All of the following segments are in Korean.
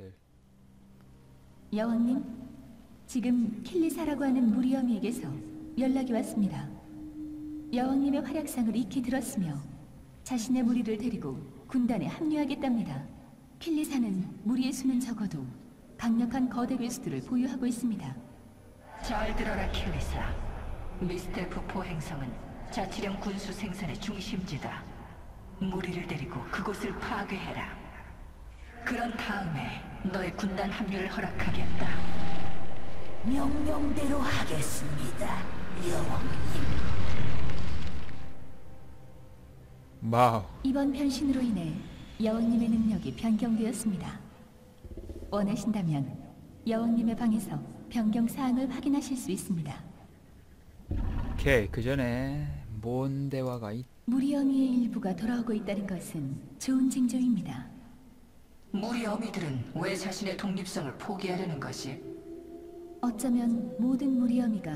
것들. 여왕님, 지금 킬리사라고 하는 무리엄이에게서 연락이 왔습니다. 여왕님의 활약상을 익히 들었으며 자신의 무리를 데리고 군단에 합류하겠답니다. 킬리사는 무리의 수는 적어도 강력한 거대 괴수들을 보유하고 있습니다. 잘 들어라 킬리사. 미스테프 포행성은 자치령 군수 생산의 중심지다. 무리를 데리고 그곳을 파괴해라. 그런 다음에 너의 군단 합류를 허락하겠다. 명령대로 하겠습니다, 여왕님. 와우. 이번 변신으로 인해 여왕님의 능력이 변경되었습니다. 원하신다면 여왕님의 방에서 변경 사항을 확인하실 수 있습니다. 오케이. 그 전에 뭔 대화가 있? 무리엄이의 일부가 돌아오고 있다는 것은 좋은 징조입니다. 무리 어미들은 왜 자신의 독립성을 포기하려는 것이? 어쩌면 모든 무리엄이가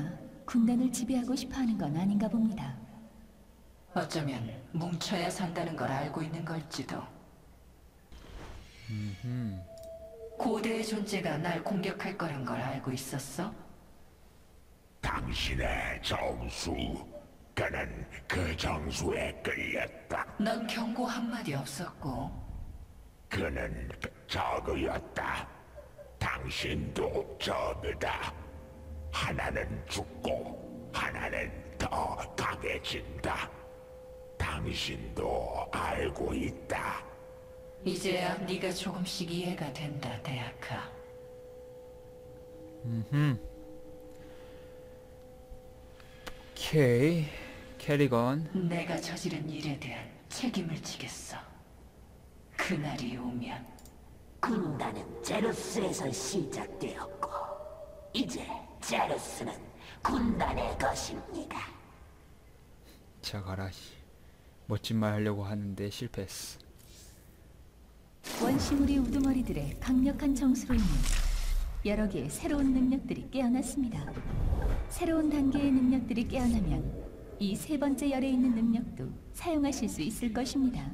군단을 지배하고 싶어하는 건 아닌가 봅니다. 어쩌면 뭉쳐야 산다는 걸 알고 있는 걸지도. 음. 고대의 존재가 날 공격할 거란 걸 알고 있었어? 당신의 정수 그는 그 정수에 끌렸다 넌 경고 한마디 없었고 그는 저그였다 당신도 저그다 하나는 죽고 하나는 더 강해진다 당신도 알고 있다 이제야 네가 조금씩 이해가 된다, 대학하. 음. 오케이. 캐리건. 내가 저지른 일에 대한 책임을 지겠어. 그날이 오면 군단은 제루스에서 시작되었고, 이제 제루스는 군단의 것입니다. 자 가라. 씨. 멋진 말 하려고 하는데 실패했어. 원시무리 우두머리들의 강력한 정수로 인해 여러 개의 새로운 능력들이 깨어났습니다. 새로운 단계의 능력들이 깨어나면 이 세 번째 열에 있는 능력도 사용하실 수 있을 것입니다.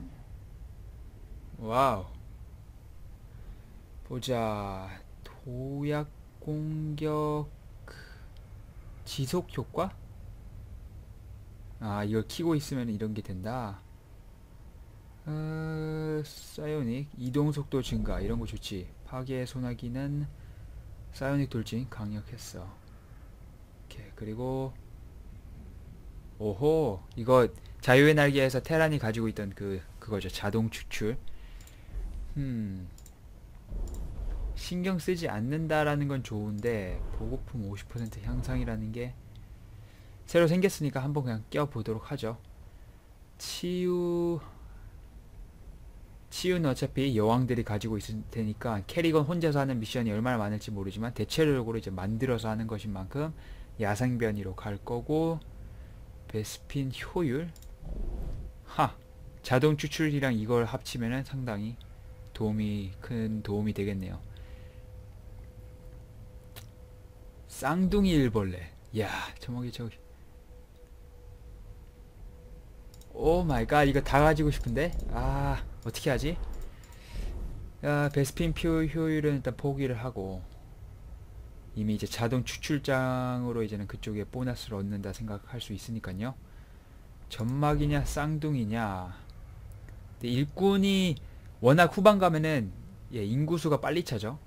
와우. 보자. 도약 공격 지속 효과? 아, 이걸 키고 있으면 이런 게 된다. 어, 사이오닉 이동 속도 증가 이런 거 좋지. 파괴 소나기는 사이오닉 돌진 강력했어. 오케이. 그리고 오호 이거 자유의 날개에서 테란이 가지고 있던 그 그거죠. 자동 추출. 음. 신경 쓰지 않는다라는 건 좋은데 보급품 50% 향상이라는 게 새로 생겼으니까 한번 그냥 껴보도록 하죠. 치유 치유는 어차피 여왕들이 가지고 있을 테니까 캐리건 혼자서 하는 미션이 얼마나 많을지 모르지만 대체적으로 이제 만들어서 하는 것인 만큼 야생변이로 갈 거고 베스핀 효율 하 자동 추출이랑 이걸 합치면은 상당히 도움이 큰 도움이 되겠네요. 쌍둥이 일벌레. 야, 저기 저기. 오 마이 갓 이거 다 가지고 싶은데. 아, 어떻게 하지? 야, 베스핀 표 효율은 일단 포기를 하고 이미 이제 자동 추출장으로 이제는 그쪽에 보너스를 얻는다 생각할 수 있으니까요. 점막이냐 쌍둥이냐. 근데 일꾼이 워낙 후반 가면은 예, 인구수가 빨리 차죠.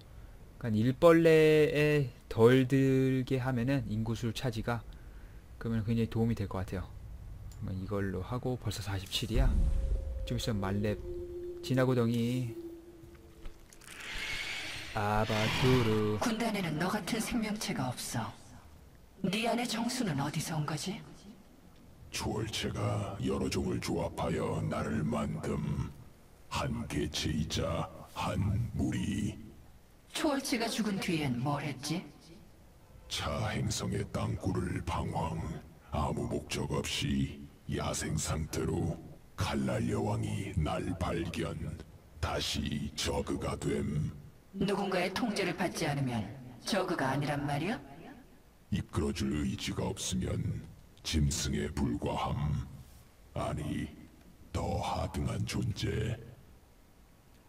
그러니까 일벌레에 덜 들게 하면은 인구수 차지가 그러면 굉장히 도움이 될 것 같아요. 그러면 이걸로 하고 벌써 47이야. 좀 있으면 말렙 진화구덩이 아바투르 군단에는 너 같은 생명체가 없어. 네 안의 정수는 어디서 온 거지? 주월체가 여러 종을 조합하여 나를 만듦 한 개체이자 한 무리 초월치가 죽은 뒤엔 뭘 했지? 차 행성의 땅굴을 방황 아무 목적 없이 야생 상태로 칼날 여왕이 날 발견 다시 저그가 됨 누군가의 통제를 받지 않으면 저그가 아니란 말이야? 이끌어줄 의지가 없으면 짐승에 불과함 아니 더 하등한 존재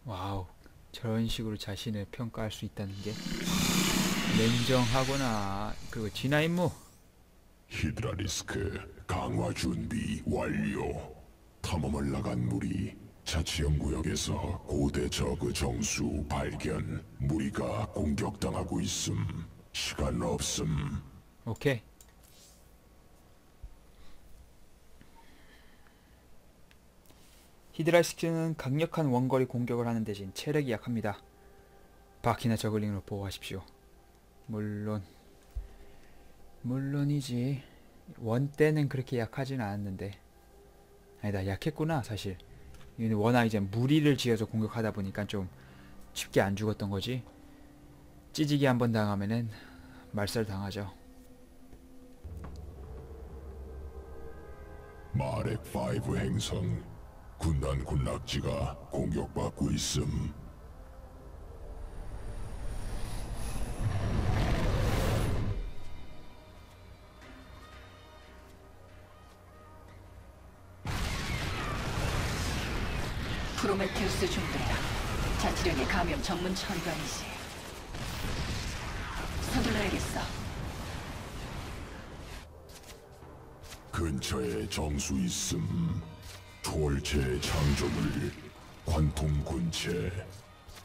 와우 저런 식으로 자신을 평가할 수 있다는 게 냉정하거나 그리고 진화 임무 히드라리스크 강화 준비 완료. 탐험을 나간 무리 자치령 구역에서 고대 저그 정수 발견. 무리가 공격당하고 있음. 시간 없음. 오케이 히드라스키는 강력한 원거리 공격을 하는 대신 체력이 약합니다. 바퀴나 저글링으로 보호하십시오. 물론 물론이지 원 때는 그렇게 약하진 않았는데 아니다 약했구나 사실 워낙 이제 무리를 지어서 공격하다 보니까 좀 쉽게 안 죽었던 거지 찌지기 한 번 당하면은 말살 당하죠. 마렉 5 행성 군단 군락지가 공격받고 있음. 프로메테우스 중대다. 자치령의 감염 전문 처리관이지. 서둘러야겠어. 근처에 정수 있음. 초월체 창조물 관통 군체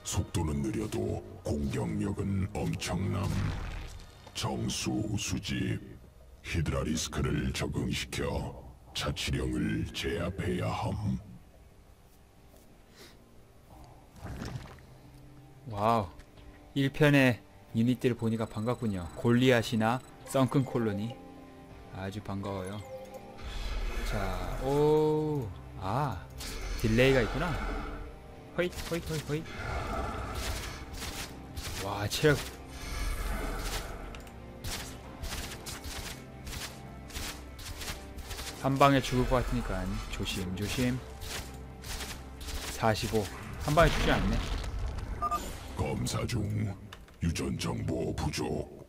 속도는 느려도 공격력은 엄청남. 정수 수집 히드라리스크를 적응시켜 자치령을 제압해야 함. 와우 1편의 유닛들 보니까 반갑군요 골리앗이나 썬큰 콜로니 아주 반가워요 자, 오, 아, 딜레이가 있구나. 허잇, 허잇, 허잇, 허잇. 와, 체력. 한 방에 죽을 것 같으니까 조심, 조심. 45. 한 방에 죽지 않네. 검사 중 유전 정보 부족.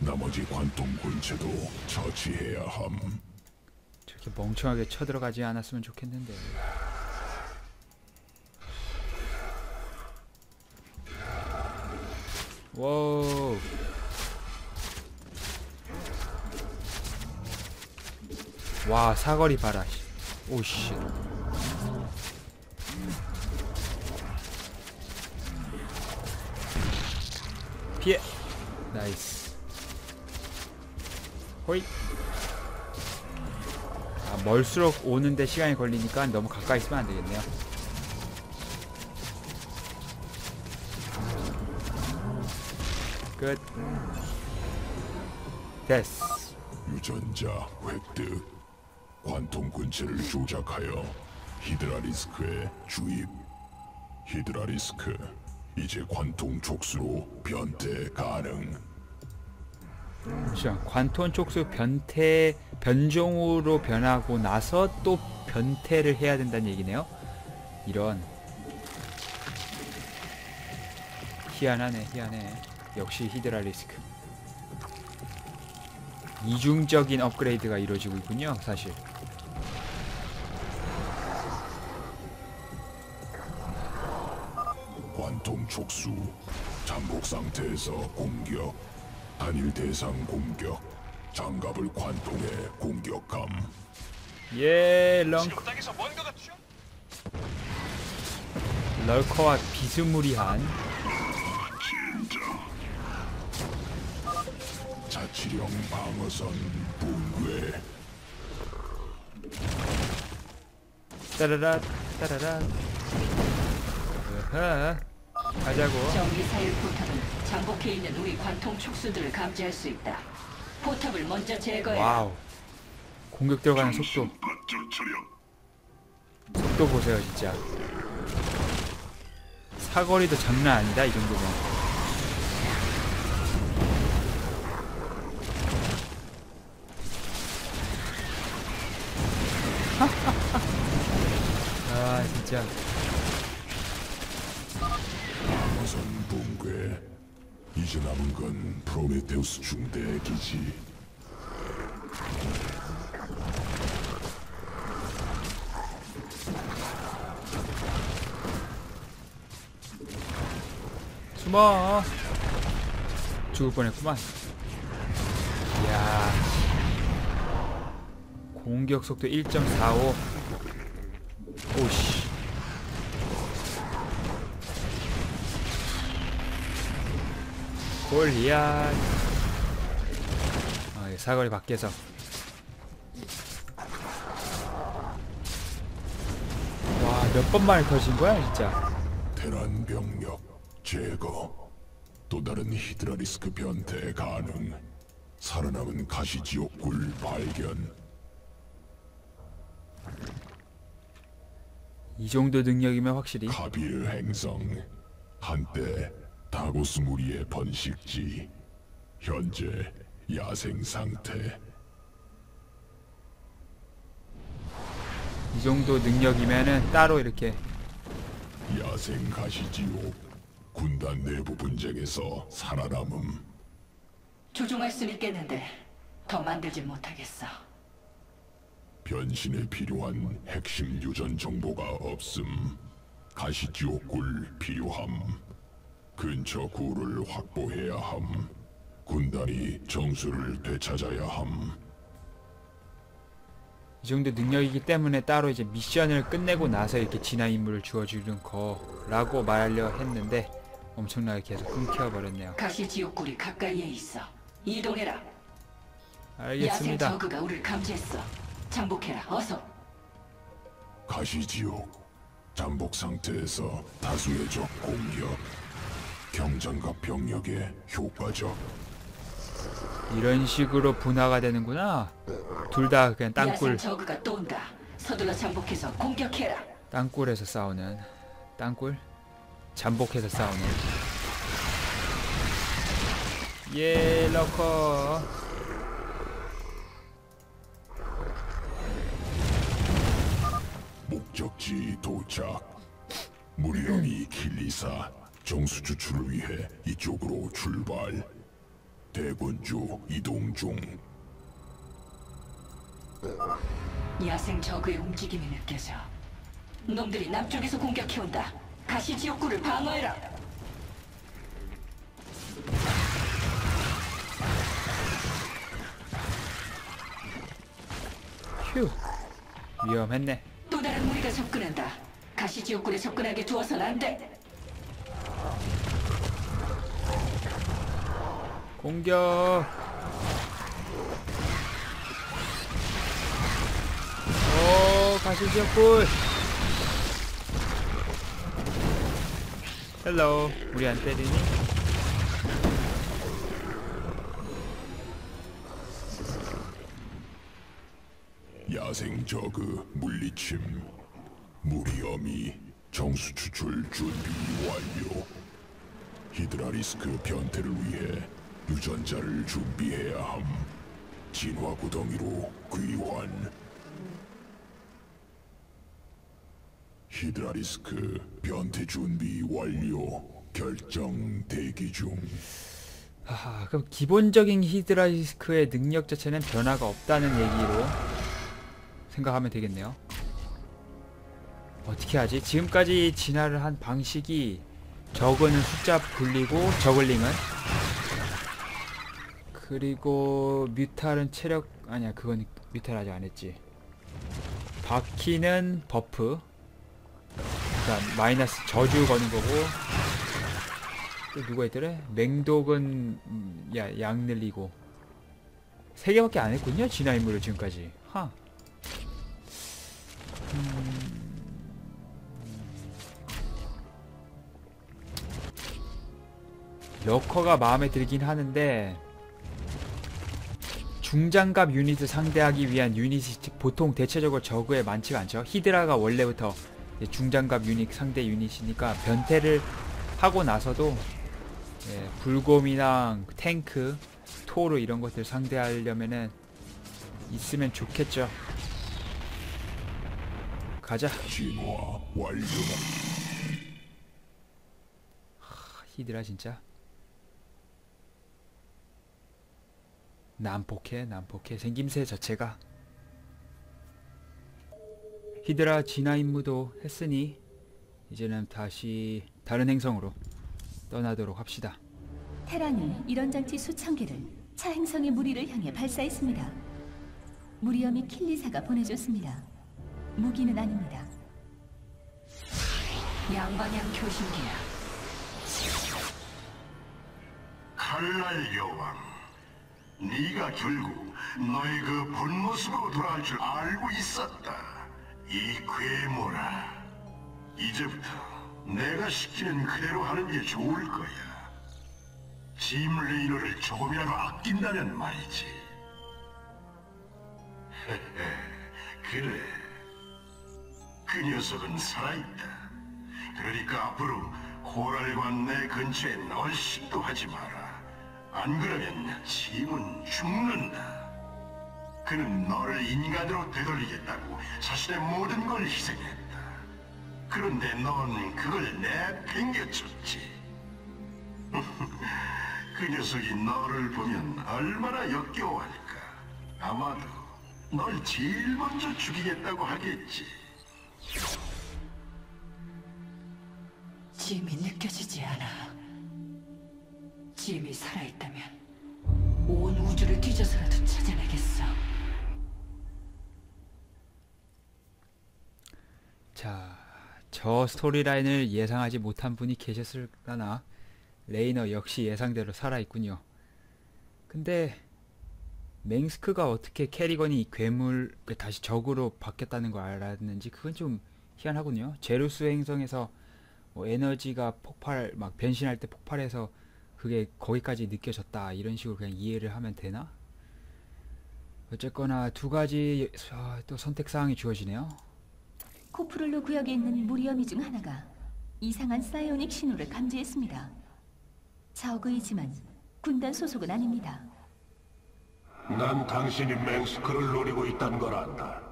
나머지 관통 군체도 처치해야 함. 저렇게 멍청하게 쳐들어가지 않았으면 좋겠는데. 와우. 와 사거리 봐라. 씨. 오씨. 피해. 나이스. 호잇. 아, 멀수록 오는데 시간이 걸리니까 너무 가까이 있으면 안 되겠네요. 끝. 됐어. 유전자 획득. 관통 군체를 조작하여 히드라리스크에 주입. 히드라리스크 이제 관통 촉수로 변태 가능. 자, 관톤 촉수 변태 변종으로 변하고 나서 또 변태를 해야 된다는 얘기네요. 이런 희한하네, 희한해. 역시 히드라리스크. 이중적인 업그레이드가 이루어지고 있군요, 사실. 관통 촉수 잠복 상태에서 공격. 단일 대상 공격. 장갑을 관통해 공격함. 예, 렁커. 럴커와 비스무리한 자치령 방어선 붕괴. 따라라 따라라. 으하. 가자고. 전기사일 포탑은 잠복해 있는 우리 관통 촉수들을 감지할 수 있다. 포탑을 먼저 제거해. 와우. 공격 들어가는 속도. 속도 보세요, 진짜. 사거리도 장난 아니다, 이 정도면. 아, 진짜. 이제 남은 건 프로메테우스 중대 기지. 숨어. 죽을 뻔했구만. 이야. 공격 속도 1.45 오씨 골리앗 아, 이 사거리 밖에서. 와 몇 번 만에 터진 거야 진짜? 테란 병력 제거. 또 다른 히드라리스크 변태 가능 살아남은 가시지옥굴 발견. 이 정도 능력이면 확실히. 카빌 행성. 한때 다고스 무리의 번식지. 현재 야생 상태. 이 정도 능력이면은 따로 이렇게 야생 가시지옥 군단 내부 분쟁에서 살아남음. 조종할 순 있겠는데 더 만들진 못하겠어. 변신에 필요한 핵심 유전 정보가 없음. 가시지옥굴 필요함 근처 굴을 확보해야 함 군단이 정수를 되찾아야 함 이 정도 능력이기 때문에 따로 이제 미션을 끝내고 나서 이렇게 진화 임무를 주어주는 거라고 말하려 했는데 엄청나게 계속 끊겨버렸네요. 가시 지옥굴이 가까이에 있어. 이동해라. 야생 알겠습니다. 저그가 우리를 감지했어. 장복해라. 어서. 가시지옥 잠복 상태에서 다수의 적 공격 경장갑 병력에 효과적 이런 식으로 분화가 되는구나. 둘 다 그냥 땅굴. 야생 저그가 또 온다. 서둘러 장복해서 공격해라. 땅굴에서 싸우는 땅굴? 잠복해서 싸우는. 예 러커. 목적지 도착. 무리엄이 킬리사 정수 추출을 위해 이쪽으로 출발 대군주 이동 중 야생 저그의 움직임이 느껴져. 놈들이 남쪽에서 공격해온다. 가시 지옥굴을 방어해라. 휴 위험했네 또 다른 무리가 접근한다. 가시 지옥굴에 접근하게 두어선 안 돼. 공격. 오 가시지역골 헬로 우리 안 때리니? 야생 저그 물리침 무리엄이 정수 추출 준비 완료. 히드라리스크 변태를 위해 유전자를 준비해야 함. 진화 구덩이로 귀환. 히드라리스크 변태 준비 완료. 결정 대기 중. 하하, 그럼 기본적인 히드라리스크의 능력 자체는 변화가 없다는 얘기로 생각하면 되겠네요. 어떻게 하지? 지금까지 진화를 한 방식이 저거는 숫자 불리고 저글링은 그리고 뮤탈은 체력 아니야 그건 뮤탈 아직 안 했지. 바퀴는 버프 그러니까 마이너스 저주 거는 거고 또 누가 있더래? 맹독은 음, 야, 양 늘리고 세 개밖에 안 했군요 진화 인물을 지금까지 하. 음. 러커가 마음에 들긴 하는데 중장갑 유닛을 상대하기 위한 유닛이 보통 대체적으로 저그에 많지가 않죠 히드라가 원래부터 중장갑 유닛 상대 유닛이니까 변태를 하고 나서도 예, 불곰이나 탱크, 토르 이런 것들 상대하려면은 있으면 좋겠죠. 가자. 완료 히드라 진짜. 난폭해, 난폭해. 생김새 자체가. 히드라 진화 임무도 했으니 이제는 다시 다른 행성으로 떠나도록 합시다. 테란이 이런 장치 수천 개를 차 행성의 무리를 향해 발사했습니다. 무리엄이 킬리사가 보내줬습니다. 무기는 아닙니다. 양방향 교신기야. 칼날 여왕, 네가 결국 너의 그 본 모습으로 돌아올 줄 알고 있었다. 이 괴물아, 이제부터 내가 시키는 그대로 하는 게 좋을 거야. 짐 레이너를 조금이라도 아낀다면 말이지. 그래, 그 녀석은 살아있다. 그러니까 앞으로 코랄과 내 근처에 얼씬도 하지 마라. 안 그러면 짐은 죽는다. 그는 너를 인간으로 되돌리겠다고 자신의 모든 걸 희생했다. 그런데 넌 그걸 내팽개쳤지. 그 녀석이 너를 보면 얼마나 역겨워할까. 아마도 널 제일 먼저 죽이겠다고 하겠지. 짐이 느껴지지 않아. 짐이 살아있다면 온 우주를 뒤져서라도 찾아내겠어. 자, 저 스토리라인을 예상하지 못한 분이 계셨을까나 레이너 역시 예상대로 살아있군요. 근데 맹스크가 어떻게 캐리건이 괴물 다시 적으로 바뀌었다는 걸 알았는지 그건 좀 희한하군요. 제루스 행성에서 뭐 에너지가 폭발 막 변신할 때 폭발해서 그게 거기까지 느껴졌다 이런 식으로 그냥 이해를 하면 되나? 어쨌거나 두 가지 아, 또 선택 사항이 주어지네요. 코프룰로 구역에 있는 무리엄이 중 하나가 이상한 사이오닉 신호를 감지했습니다. 적의지만 군단 소속은 아닙니다. 난 당신이 맹스크를 노리고 있다는 걸 안다.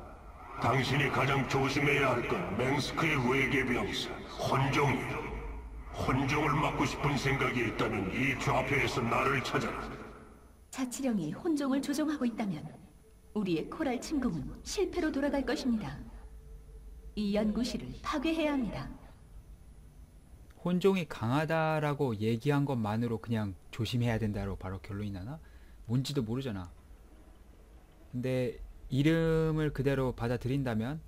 당신이 가장 조심해야 할 건 맹스크의 외계 병사, 혼종이야. 혼종을 막고 싶은 생각이 있다면 이 좌표에서 나를 찾아라. 자치령이 혼종을 조종하고 있다면 우리의 코랄 침공은 실패로 돌아갈 것입니다. 이 연구실을 파괴해야 합니다. 혼종이 강하다라고 얘기한 것만으로 그냥 조심해야 된다로 바로 결론이 나나? 뭔지도 모르잖아. 근데 이름을 그대로 받아들인다면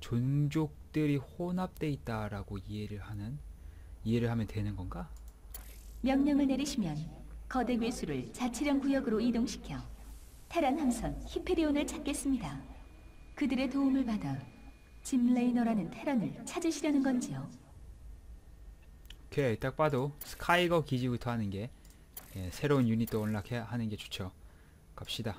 종족들이 혼합돼 있다라고 이해를 하는 이해를 하면 되는 건가? 명령을 내리시면 거대 괴수를 자치령 구역으로 이동시켜 테란 함선 히페리온을 찾겠습니다. 그들의 도움을 받아 짐 레이너라는 테란을 찾으시려는 건지요. 오케이 딱 봐도 스카이거 기지부터 하는 게 예, 새로운 유닛도 언락해 하는 게 좋죠. 갑시다.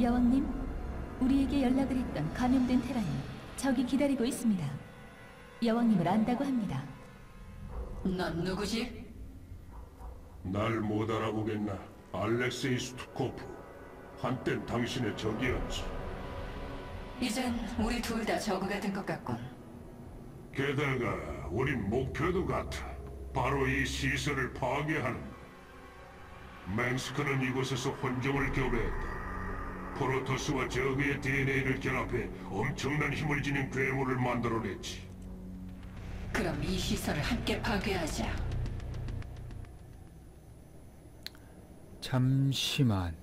여왕님, 우리에게 연락을 했던 감염된 테란이 저기 기다리고 있습니다. 여왕님을 안다고 합니다. 넌 누구지? 날 못 알아보겠나? 알렉세이 스투코프. 한땐 당신의 적이었지. 이젠 우리 둘다 저그가 된 것 같군. 게다가 우린 목표도 같아. 바로 이 시설을 파괴하는. 맹스크는 이곳에서 혼종을 교배했다. 프로토스와 저그의 DNA를 결합해 엄청난 힘을 지닌 괴물을 만들어냈지. 그럼 이 시설을 함께 파괴하자. 잠시만.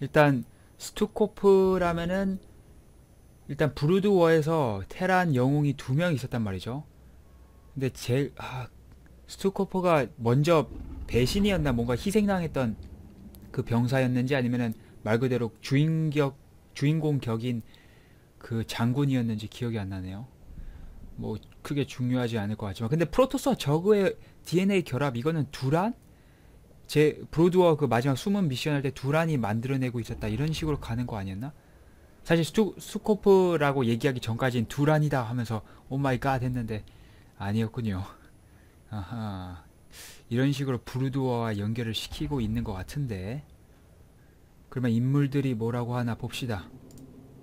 일단 스투코프라면은 일단 브루드워에서 테란 영웅이 두 명 있었단 말이죠. 근데 제 아, 스투코프가 먼저 배신이었나 뭔가 희생당했던 그 병사였는지 아니면은 말 그대로 주인격 주인공 격인 그 장군이었는지 기억이 안 나네요. 뭐 크게 중요하지 않을 것 같지만 근데 프로토스와 저그의 DNA 결합 이거는 두란 제 브로드워 그 마지막 숨은 미션 할 때 두란이 만들어내고 있었다 이런 식으로 가는 거 아니었나? 사실 스투, 스코프라고 얘기하기 전까지는 두란이다 하면서 오 마이 갓 했는데 아니었군요. 아하 이런 식으로 브루드워와 연결을 시키고 있는 것 같은데 그러면 인물들이 뭐라고 하나 봅시다.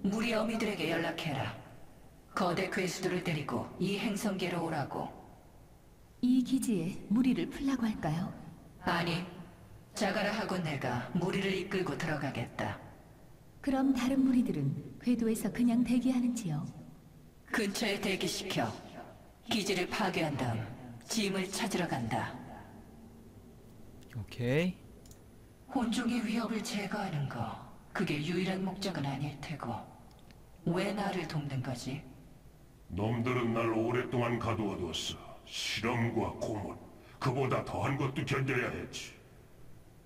무리 어미들에게 연락해라. 거대 괴수들을 데리고 이 행성계로 오라고. 이 기지에 무리를 풀라고 할까요? 아니, 자가라하고 내가 무리를 이끌고 들어가겠다. 그럼 다른 무리들은 궤도에서 그냥 대기하는지요? 근처에 대기시켜 기지를 파괴한 다음 짐을 찾으러 간다. 오케이. 혼종의 위협을 제거하는 거 그게 유일한 목적은 아닐 테고 왜 나를 돕는 거지? 놈들은 날 오랫동안 가두어뒀어. 실험과 고문, 그보다 더한 것도 견뎌야 했지.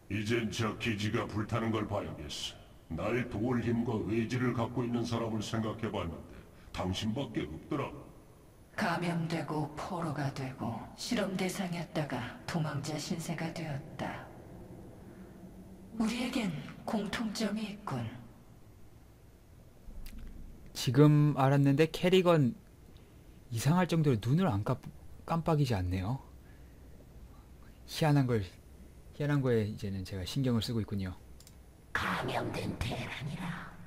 이젠 저 기지가 불타는 걸 봐야겠어. 날 도울 힘과 의지를 갖고 있는 사람을 생각해봤는데 당신밖에 없더라. 감염되고 포로가 되고 실험 대상이었다가 도망자 신세가 되었다. 우리에겐 공통점이 있군. 지금 알았는데 캐리건 이상할 정도로 눈을 안 깜, 깜빡이지 않네요. 희한한 걸 희한한 거에 이제는 제가 신경을 쓰고 있군요. 감염된 테란이라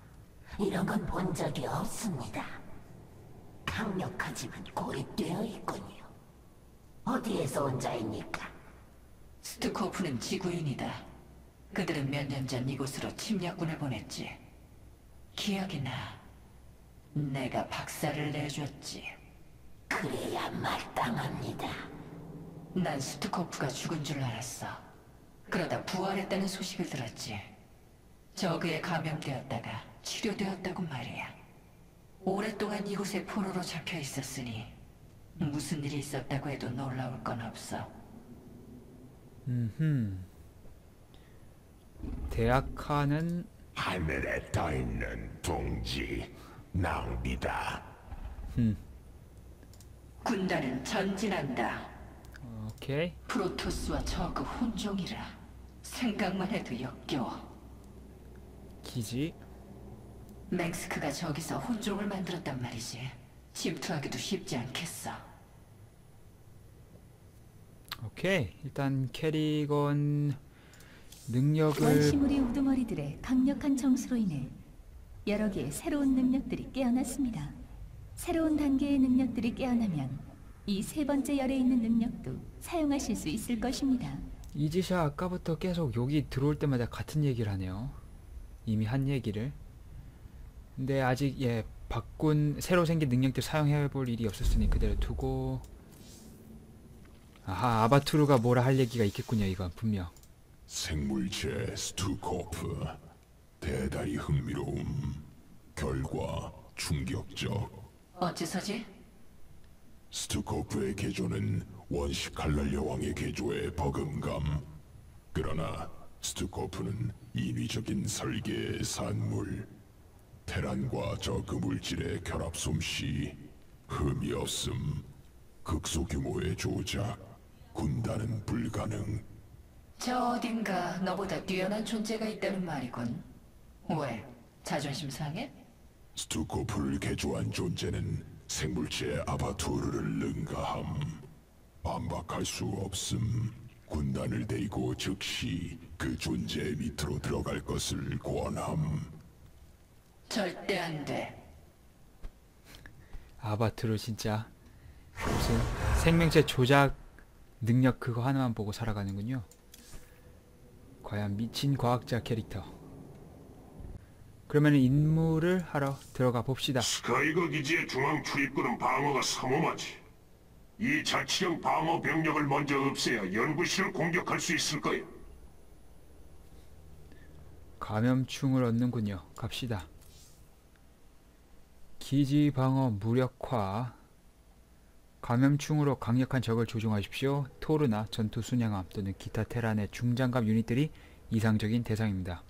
이런 건 본 적이 없습니다. 강력하지만 고립되어 있군요. 어디에서 온 자입니까? 스투코프는 지구인이다. 그들은 몇 년 전 이곳으로 침략군을 보냈지. 기억이 나. 내가 박살을 내줬지. 그래야 마땅합니다. 난 스투코프가 죽은 줄 알았어. 그러다 부활했다는 소식을 들었지. 저그에 감염되었다가 치료되었다고 말이야. 오랫동안 이곳에 포로로 잡혀 있었으니 무슨 일이 있었다고 해도 놀라울 건 없어. 음흠. 대학하는 하늘에 떠 있는 둥지 낭비다. 군단은 전진한다. 오케이. 프로토스와 저그 혼종이라 생각만 해도 역겨워. 기지. 맹스크가 저기서 혼종을 만들었단 말이지. 침투하기도 쉽지 않겠어. 오케이. 일단 캐리건 능력을 원시무리 우두머리들의 강력한 정수로 인해 여러 개의 새로운 능력들이 깨어났습니다. 새로운 단계의 능력들이 깨어나면 이 세 번째 열에 있는 능력도 사용하실 수 있을 것입니다. 이지샤 아까부터 계속 여기 들어올 때마다 같은 얘기를 하네요. 이미 한 얘기를. 근데 아직 예 바꾼 새로 생긴 능력들 사용해 볼 일이 없었으니 그대로 두고 아하 아바투르가 뭐라 할 얘기가 있겠군요 이건 분명. 생물체 스투코프. 대단히 흥미로움. 결과 충격적. 어째서지? 스투코프의 개조는 원시 칼날 여왕의 개조에 버금감. 그러나 스투코프는 인위적인 설계의 산물 테란과 저 그물질의 결합 솜씨 흠이 없음 극소규모의 조작 군단은 불가능 저 어딘가 너보다 뛰어난 존재가 있다는 말이군. 왜? 자존심 상해? 스투코프를 개조한 존재는 생물체 아바투르를 능가함. 반박할 수 없음. 군단을 데리고 즉시 그 존재 밑으로 들어갈 것을 권함. 절대 안 돼. 아바투르 진짜 무슨 생명체 조작 능력 그거 하나만 보고 살아가는군요. 과연 미친 과학자 캐릭터. 그러면 임무를 하러 들어가 봅시다. 스카이거 기지의 중앙 출입구는 방어가 삼엄하지. 이 자치령 방어 병력을 먼저 없애야 연구실을 공격할 수 있을 거야. 감염충을 얻는군요. 갑시다. 기지 방어 무력화. 감염충으로 강력한 적을 조종하십시오. 토르나 전투 순양함 또는 기타 테란의 중장갑 유닛들이 이상적인 대상입니다.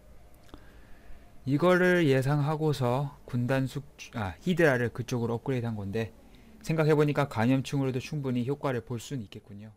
이거를 예상하고서 군단 숙, 아, 히드라를 그쪽으로 업그레이드 한 건데, 생각해보니까 감염충으로도 충분히 효과를 볼 수는 있겠군요.